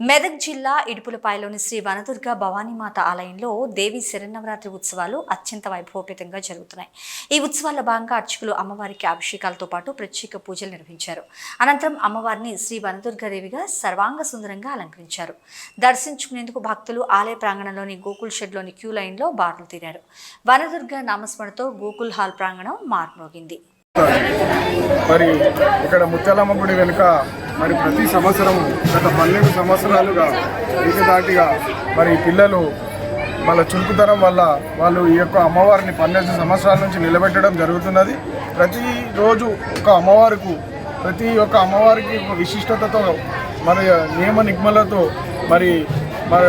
మెదక్ జిల్లా ఇడుపులపాయలోని శ్రీ వనదుర్గ భవానీమాత ఆలయంలో దేవి శరన్నవరాత్రి ఉత్సవాలు అత్యంత వైభవపేతంగా జరుగుతున్నాయి. ఈ ఉత్సవాల భాగంగా అర్చకులు అమ్మవారికి అభిషేకాలతో పాటు ప్రత్యేక పూజలు నిర్వహించారు. అనంతరం అమ్మవారిని శ్రీ వనదుర్గాదేవిగా సర్వాంగ సుందరంగా అలంకరించారు. దర్శించుకునేందుకు భక్తులు ఆలయ ప్రాంగణంలోని గోకుల్ షెడ్లోని క్యూ లైన్లో బార్లు తీరారు. వనదుర్గ నామస్మరణతో గోకుల్ హాల్ ప్రాంగణం మార్మోగింది. మరి ఇక్కడ ముత్యాలమ్మ గుడి వెనుక మరి ప్రతి సంవత్సరం గత పన్నెండు సంవత్సరాలుగా ఏకదాటిగా మరి పిల్లలు వాళ్ళ చురుకుతనం వల్ల వాళ్ళు ఈ యొక్క అమ్మవారిని పన్నెండు సంవత్సరాల నుంచి నిలబెట్టడం జరుగుతున్నది. ప్రతిరోజు ఒక అమ్మవారికి ప్రతి ఒక్క అమ్మవారికి ఒక విశిష్టతతో మరి నియమ నిగ్మలతో మరి మరి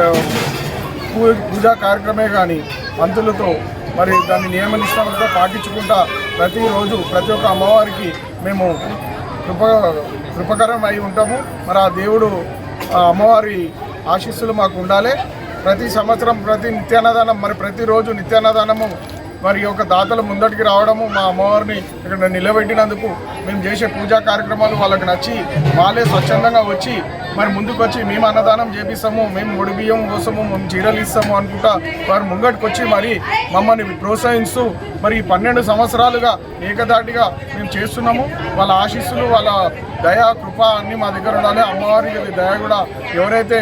పూజా కార్యక్రమే కానీ పంతులతో మరి దాన్ని నియమ నిష్టలతో పాటించుకుంటా ప్రతిరోజు ప్రతి ఒక్క అమ్మవారికి మేము కృప కృపకరం అయి ఉంటాము. మరి ఆ దేవుడు ఆ అమ్మవారి ఆశీస్సులు మాకు ఉండాలి. ప్రతి సంవత్సరం ప్రతి నిత్యాన్నదానం మరి ప్రతిరోజు నిత్యాన్నదానము మరి యొక్క దాతలు ముందటికి రావడము మా అమ్మవారిని ఇక్కడ నిలబెట్టినందుకు మేము చేసే పూజా కార్యక్రమాలు వాళ్ళకి నచ్చి వాళ్ళే స్వచ్ఛందంగా వచ్చి మరి ముందుకు వచ్చి మేము అన్నదానం చేపిస్తాము మేము ముడి బియ్యం కోసము మేము చీరలు ఇస్తాము అనుకుంటా వారు ముంగటికి వచ్చి మరి మమ్మల్ని ప్రోత్సహిస్తూ మరి ఈ పన్నెండు సంవత్సరాలుగా ఏకదాటిగా మేము చేస్తున్నాము. వాళ్ళ ఆశీస్సులు వాళ్ళ దయ కృప అన్నీ మా దగ్గర ఉండాలి. అమ్మవారి దయ కూడా ఎవరైతే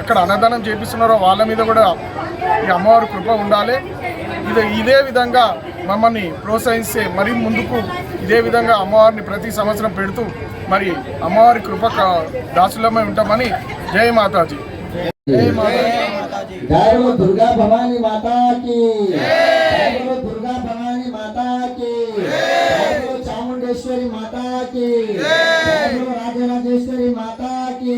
ఎక్కడ అన్నదానం చేపిస్తున్నారో వాళ్ళ మీద కూడా ఈ అమ్మవారి కృప ఉండాలి. ఇదే ఇదే విధంగా మమ్మల్ని ప్రోత్సహిస్తే మరీ ముందుకు ఇదే విధంగా అమ్మవారిని ప్రతి సంవత్సరం పెడుతూ మరి అమ్మవారి కృప దాసులమై ఉంటామని జయ మాతాజీ. చాముండేశ్వరి మాతాకి. రాజరాజేశ్వరి మాతాకి.